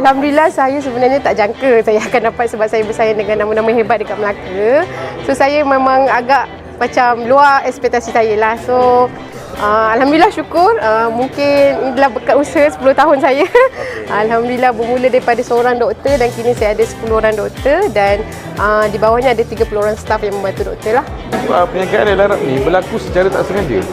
Alhamdulillah saya sebenarnya tak jangka saya akan dapat sebab saya bersaing dengan nama-nama hebat dekat Melaka. So saya memang agak macam luar ekspektasi saya lah. So uh, Alhamdulillah syukur uh, mungkin inilah berkat usaha 10 tahun saya. Alhamdulillah bermula daripada seorang doktor dan kini saya ada 10 orang doktor dan uh, di bawahnya ada 30 orang staff yang membantu doktor lah. Uh, perniagaan Al Arab ni berlaku secara tak sengaja.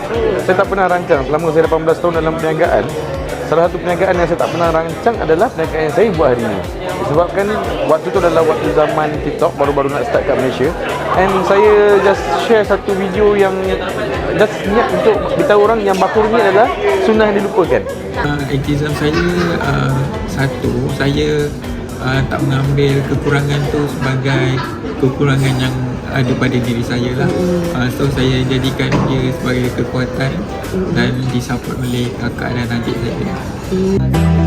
Saya tak pernah rancang selama saya 18 tahun dalam perniagaan. Salah satu perniagaan yang saya tak pernah rancang adalah perniagaan yang saya buat hari ini. Disebabkan waktu tu adalah waktu zaman TikTok baru-baru nak start kat Malaysia. And saya just share satu video yang just niat untuk beritahu orang yang bakur ni adalah sunnah yang dilupakan. uh, aktivism saya uh, satu saya uh, tak mengambil kekurangan tu sebagai kekurangan yang ada pada diri saya lah. Uh, so saya jadikan dia sebagai kekuatan dan disupport oleh kakak dan adik saya